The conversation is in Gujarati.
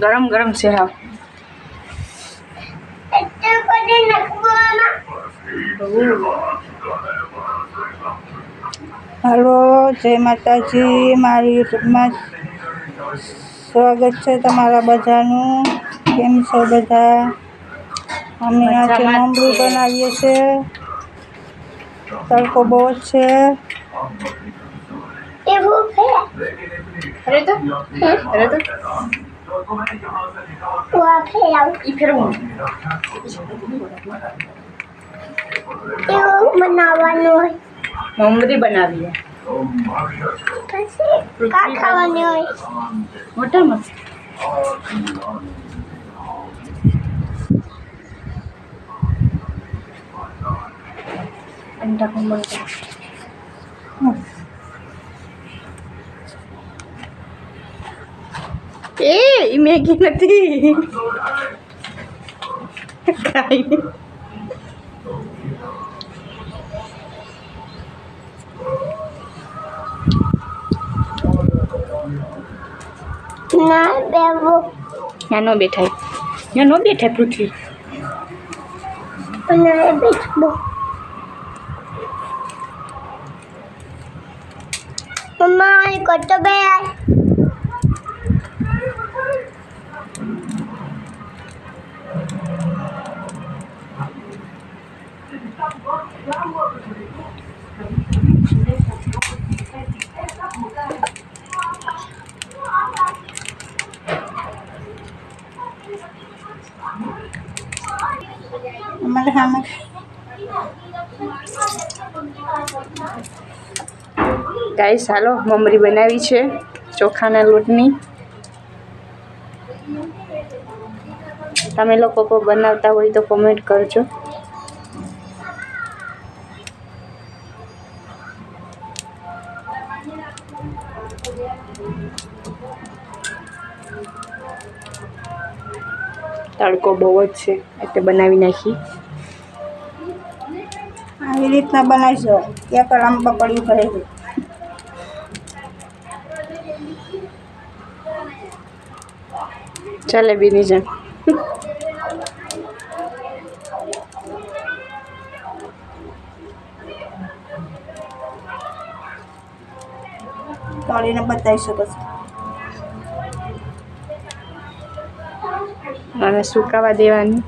ગરમ ગરમ છે હા હલો જય માતાજી મારી યુટ્યુબમાં સ્વાગત છે તમારા બધાનું. કેમ છો બધા? અમે આજે મમરું બનાવીએ છીએ. તડકો બહુ જ છે. એવું છે? અરે તો અરે તો. મમરી બનાવીએ પછી? કા ખાવાની હોય મોટામાં અંડા પણ એ ઈ મેગી નથી કાંઈ નહીં. ના બેવું ત્યાં નો બેઠાય ત્યાં નો બેઠાય પૃથ્વી અને બેસવું મમ્મા એ કતો બે આય અમારે સામે ગાઈસ, હાલો, મમરી બનાવી છે ચોખાના લોટની. તમે લોકો કોઈ બનાવતા હોય તો કોમેન્ટ કરજો. તડકો બહુ જ છે, એટલે બનાવી નાખી. આવી રીતના બનાવીશો એક લાંબા પડ્યું કરે છે. ચાલે બીની જેમ. તળીને બતાવી શકો છો. અને સુકાવા દેવાની.